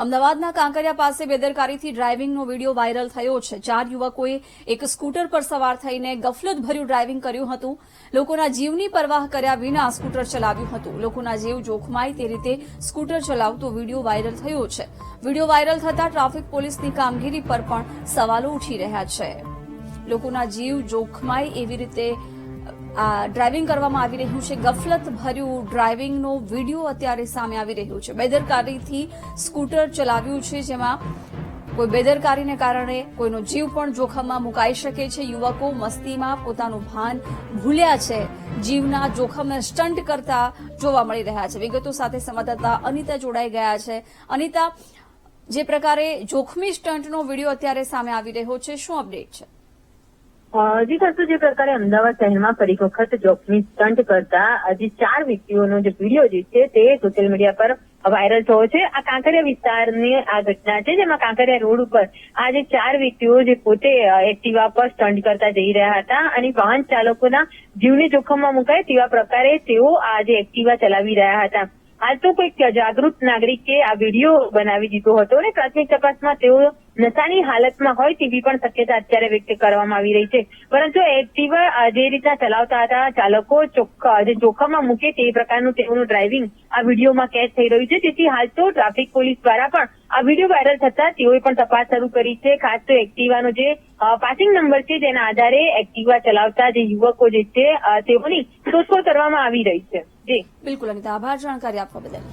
અમદાવાદના કાંકરિયા પાસે બેદરકારીથી ડ્રાઇવિંગનો video viral થયો છે. ચાર યુવકોએ એક સ્કૂટર પર સવાર થઈને ગફલતભર્યું ડ્રાઇવિંગ કર્યું હતું. લોકોના જીવની પરવાહ કર્યા વિના સ્કૂટર ચલાવ્યું હતું. લોકોના જીવ જોખમાય તે રીતે સ્કૂટર ચલાવતો વીડિયો વાયરલ થયો છે. વીડિયો વાયરલ થતા ટ્રાફિક પોલીસની કામગીરી પર પણ સવાલો ઉઠી રહ્યા છે. લોકોના જીવ જોખમાય એવી રીતે આ ડ્રાઇવિંગ કરવામાં આવી રહ્યું છે. ગફલત ભર્યું ડ્રાઇવિંગનો વીડિયો અત્યારે સામે આવી રહ્યો છે. બેદરકારીથી સ્કૂટર ચલાવ્યું છે, જેમાં કોઈ બેદરકારીને કારણે કોઈનો જીવ પણ જોખમમાં મુકાઈ શકે છે. યુવકો મસ્તીમાં પોતાનું ભાન ભૂલ્યા છે. જીવના જોખમને સ્ટન્ટ કરતા જોવા મળી રહ્યા છે. વિગતો સાથે સંવાદદાતા અનિતા જોડાઈ ગયા છે. અનિતા, જે પ્રકારે જોખમી સ્ટન્ટનો વીડિયો અત્યારે સામે આવી રહ્યો છે, શું અપડેટ છે? જી સર જે પ્રકારે અમદાવાદ શહેરમાં ફરી વખત જોખમી સ્ટન્ટ કરતા આજે ચાર વ્યક્તિઓનો જે વીડિયો જે છે તે સોશિયલ મીડિયા પર વાયરલ થયો છે. આ કાંકરિયા વિસ્તારની આ ઘટના છે, જેમાં કાંકરિયા રોડ ઉપર આજે ચાર વ્યક્તિઓ જે પોતે એક્ટિવા પર સ્ટન્ટ કરતા જઈ રહ્યા હતા અને વાહન ચાલકોના જીવને જોખમમાં મુકાય તેવા પ્રકારે તેઓ આજે એક્ટિવા ચલાવી રહ્યા હતા. હાલ તો કોઈક જાગૃત નાગરિકે આ વીડિયો બનાવી દીધો હતો અને પ્રાથમિક તપાસમાં તેઓ નશાની હાલતમાં હોય તેવી પણ શક્યતા અત્યારે વ્યક્ત કરવામાં આવી રહી છે. પરંતુ એક્ટિવા જે રીતના ચલાવતા હતા, ચાલકો જે જોખમમાં મૂકે તે પ્રકારનું તેઓનું ડ્રાઇવિંગ આ વિડીયોમાં કેદ થઈ રહ્યું છે. તેથી હાલ તો ટ્રાફિક પોલીસ દ્વારા પણ આ વીડિયો વાયરલ થતા તેઓએ પણ તપાસ શરૂ કરી છે. ખાસ તો એક્ટિવાનો જે પાસિંગ નંબર છે જેના આધારે એક્ટિવા ચલાવતા જે યુવકો જે છે તેઓની શોધખોળ કરવામાં આવી રહી છે. જી. બિલકુલ અનિતા આભાર જાણકારી આપવા બદલ.